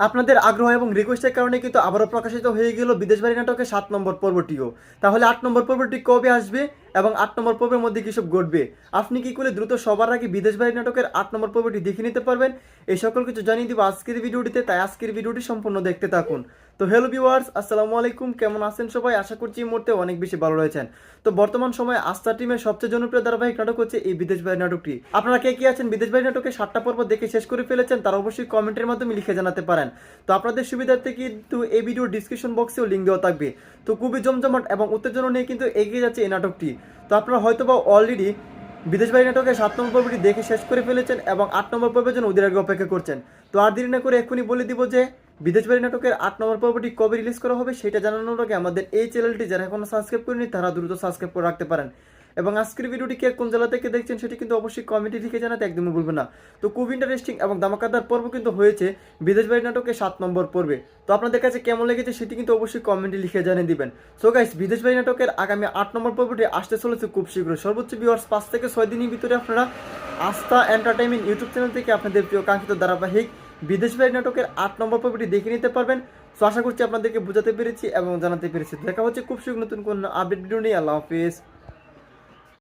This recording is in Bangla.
আপনাদের আগ্রহ এবং রিকোয়েস্টের কারণে কিন্তু আবারও প্রকাশিত হয়ে গেল বিদেশ বাড়ি নাটকের সাত নম্বর পর্বটিও। তাহলে আট নম্বর পর্বটি কবে আসবে এবং আট নম্বর পর্বের মধ্যে কী সব ঘটবে? আপনি কি করে দ্রুত সবার আগে বিদেশ বাড়ি নাটকের আট নম্বর পর্বটি দেখে নিতে পারবেন? এই সকল কিছু জানিয়ে দিব আজকের ভিডিওটিতে, তাই আজকের ভিডিওটি সম্পূর্ণ দেখতে থাকুন। তো হ্যালো ভিউয়ার্স আসসালামু আলাইকুম। কেমন আছেন সবাই? আশা করছি এই মুহূর্তে অনেক বেশি ভালো রয়েছেন। তো বর্তমান সময়ে আস্থা টিমের সবচেয়ে জনপ্রিয় ধারাবাহিক নাটক হচ্ছে এই বিদেশ বাড়ি নাটকটি। আপনারা কে কি আছেন বিদেশ বাড়ি নাটকে সাতটা পর্ব দেখে শেষ করে ফেলেছেন, তারা অবশ্যই কমেন্টের মাধ্যমে লিখে জানাতে পারেন। তো আপনাদের সুবিধার্থে কিন্তু এই ভিডিও ডিসক্রিপশন বক্সেও লিঙ্ক দেওয়া থাকবে। তো খুবই জমজমাট এবং উত্তেজনা নিয়ে কিন্তু এগিয়ে যাচ্ছে এই নাটকটি। তো আপনারা হয়তো বা অলরেডি বিদেশ বাড়ি নাটকের সাত নম্বর পর্বটি দেখে শেষ করে ফেলেছেন এবং আট নম্বর পর্বের জন্য ওদের আগে অপেক্ষা করছেন। তো আর দেরি না করে এক্ষুনি বলে দিব যে বিদেশ বাড়ি নাটকের আট নম্বর পর্বটি কবে রিলিজ করা হবে সেটা জানানোর আগে আমাদের এই চ্যানেলটি যারা এখনও সাবস্ক্রাইব করেনি তারা দ্রুত সাবস্ক্রাইব করে রাখতে পারেন। এবং আজকের ভিডিওটি কে কোন জেলা থেকে দেখছেন সেটি কিন্তু অবশ্যই কমেন্টে লিখে জানাতে একদমই ভুলবেন না। তো খুব ইন্টারেস্টিং এবং দামাকাদার পর্ব কিন্তু হয়েছে বিদেশ বাড়ি নাটকের সাত নম্বর পর্বে। তো আপনাদের কাছে কেমন লেগেছে সেটি কিন্তু অবশ্যই কমেন্টে লিখে জানিয়ে দিবেন। সো গাইস বিদেশ বাড়ি নাটকের আগামী আট নম্বর পর্বটি আসতে চলেছে খুব শীঘ্র। সর্বোচ্চ ভিউয়ার্স পাঁচ থেকে ছয় দিনের ভিতরে আপনারা আস্থা এন্টারটেইনমেন্ট ইউটিউব চ্যানেল থেকে আপনাদের প্রিয় কাঙ্ক্ষিত ধারাবাহিক বিদেশ নাটকের আট নম্বর পর্বটি দেখে নিতে পারবেন। সো আশা করছি আপনাদেরকে বোঝাতে পেরেছি এবং জানাতে পেরেছি। দেখা হচ্ছে খুব শীঘ্র নতুন কোনো আপডেট ভিডিও নিয়ে। আল্লাহ হাফিজ।